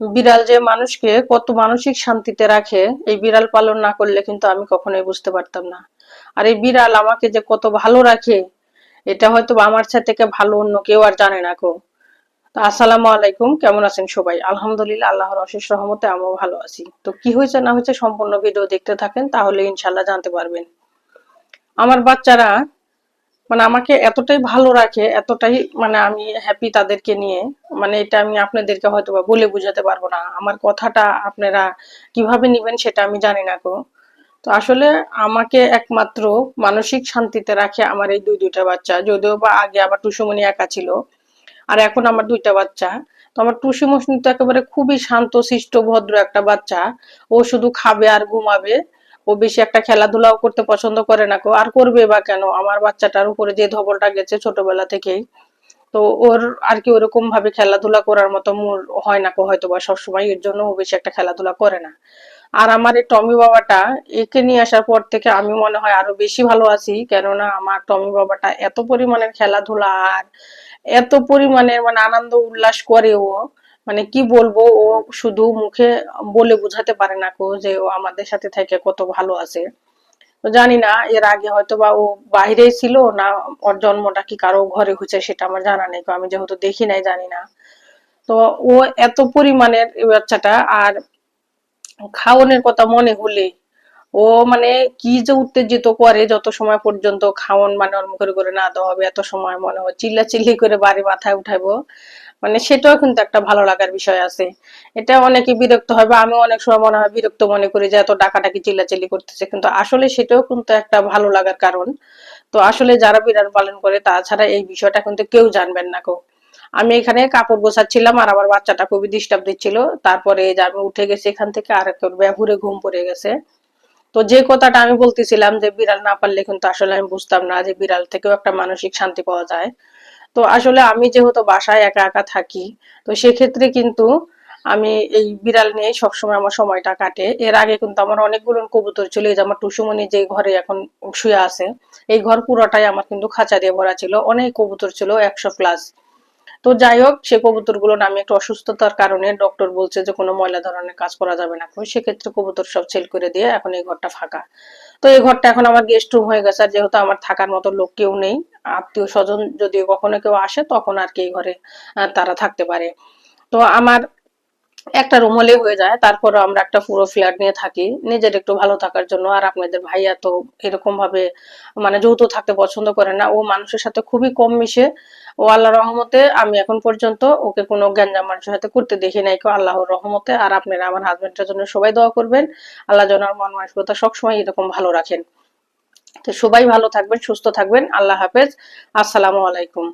বিড়াল যে মানুষকে কত মানসিক শান্তিতে রাখে, এই বিড়াল পালন না করলে কিন্তু আমি কখনোই বুঝতে পারতাম না। আর এই বিড়াল আমাকে যে কত ভালো রাখে, এটা হয়তো আমার থেকে ভালো অন্য কেউ আর জানে না কো তো আসসালামু আলাইকুম, কেমন আছেন সবাই? আলহামদুলিল্লাহ, আল্লাহর অশেষ রহমতে আমিও ভালো আছি। তো কি হয়েছে না হয়েছে সম্পূর্ণ ভিডিও দেখতে থাকেন, তাহলে ইনশাল্লাহ জানতে পারবেন। আমার বাচ্চারা মানে আমাকে এতটাই ভালো রাখে, এতটাই মানে আমি হ্যাপি তাদেরকে নিয়ে মানে এটা আমি আপনাদেরকে হয়তো বা বলে বুঝাতে পারব না। আমার কথাটা আপনারা কীভাবে নিবেন সেটা আমি জানি না গো। তো আসলে আমাকে একমাত্র মানসিক শান্তিতে রাখে আমার এই দুই, দুইটা বাচ্চা। যদিও বা আগে আবার টুসুমনি একা ছিল, আর এখন আমার দুইটা বাচ্চা। তো আমার টুসি টুসুমনি তো একেবারে খুবই শান্ত, শিষ্ট, ভদ্র একটা বাচ্চা। ও শুধু খাবে আর ঘুমাবে। ও বেশি একটা খেলাধুলাও করতে পছন্দ করে না কো আর করবে বা কেন? আমার বাচ্চাটার উপরে যে ধবলটা গেছে ছোটবেলা থেকেই, তো ওর আর কি ওরকম ভাবে খেলাধুলা করার মতো মূল হয় না কো হয়তো বা সবসময়। এর জন্য ও বেশি একটা খেলাধুলা করে না। আর আমার এই টমি বাবাটা, একে নিয়ে আসার পর থেকে আমি মনে হয় আরও বেশি ভালো আছি। কেননা আমার টমি বাবাটা এত পরিমাণের খেলাধুলা আর এত পরিমাণের মানে আনন্দ উল্লাস করে ও মানে কি বলব, ও শুধু মুখে বলে বোঝাতে পারে না কো যে ও আমাদের সাথে থেকে কত ভালো আছে। জানি না, এর আগে হয়তো বা ও বাইরে ছিল না, ওর জন্মটা কি কারও ঘরে হয়েছে সেটা আমার জানা নেই আমি যেহেতু দেখি নাই, জানি না। তো ও এত পরিমাণের বাচ্চাটা আর খাওয়ানোর কথা মনে হলে ও মানে কি যে উত্তেজিত করে যত সময় পর্যন্ত খাওয়ান মানে ওর মুখের করে না দেওয়া হবে, এত সময় মনে হয় চিল্লা চিল্লি করে বাড়ি মাথায় উঠাইবো। মানে সেটাও কিন্তু একটা ভালো লাগার বিষয় আছে। এটা অনেকে বিরক্ত হয় বা আমি অনেক সময় মনে হয় বিরক্ত মনে করি যে এত ডাকাটাকি চিল্লাচিল্লি করতেছে। কিন্তু আসলে সেটাও কিন্তু একটা ভালো লাগার কারণ। তো আসলে যারা বিড়াল পালন করে, তাছাড়া এই বিষয়টা কিন্তু কেউ জানবেন না কেউ আমি এখানে কাপড় গোছাচ্ছিলাম আর আমার বাচ্চাটা খুবই ডিস্টার্ব দিচ্ছিল। তারপরে যে আমি উঠে গেছি এখান থেকে আর একটা ব্যাহুরে ঘুম পড়ে গেছে। তো যে কথাটা আমি বলতেছিলাম যে বিড়াল না পারলে কিন্তু আসলে আমি বুঝতাম না যে বিড়াল থেকেও একটা মানসিক শান্তি পাওয়া যায়। তো আসলে আমি যেহেতু বাসায় একা একা থাকি, তো সেক্ষেত্রে কিন্তু আমি এই বিড়াল নিয়ে সবসময় আমার সময়টা কাটে। এর আগে কিন্তু আমার অনেকগুলো কবুতর ছিল এই যে আমার টুসুমনি যে ঘরে এখন শুয়ে আছে, এই ঘর পুরোটাই আমার কিন্তু খাঁচা দিয়ে ভরা ছিল, অনেক কবুতর ছিল, একশো প্লাস তো যাই হোক, সে কবুতরগুলো আমি একটু অসুস্থতার কারণে ডক্টর বলছে যে কোনো ময়লা ধরনের কাজ করা যাবে না। সেক্ষেত্রে কবুতর সব সেল করে দিয়ে এখন এই ঘরটা ফাঁকা। তো এই ঘরটা এখন আমার গেস্ট রুম হয়ে গেছে, আর যেহেতু আমার থাকার মতো লোক কেউ নেই, আত্মীয় স্বজন যদি কখনো কেউ আসে, তখন আর কি এই ঘরে তারা থাকতে পারে। তো আমার একটা রুম হলেই হয়ে যায়। তারপর আমরা একটা পুরো ফ্ল্যাট নিয়ে থাকি। নিজের একটু ভালো থাকার জন্য। আর আপনাদের ভাইয়া তো এরকম ভাবে মানে যৌথ থাকতে পছন্দ করে না। ও মানুষের সাথে খুবই কম মিশে। ও আল্লাহ রহমতে, আমি এখন পর্যন্ত ওকে কোনো জ্ঞানজাম মানুষের সাথে করতে দেখি নাই। কেউ আল্লাহর রহমতে। আর আপনারা আমার হাজবেন্ডের জন্য সবাই দোয়া করবেন। আল্লাহ যেন মন মানসিকতা সবসময় এরকম ভালো রাখেন। তো সবাই ভালো থাকবেন, সুস্থ থাকবেন। আল্লাহ হাফেজ। আসসালামু আলাইকুম।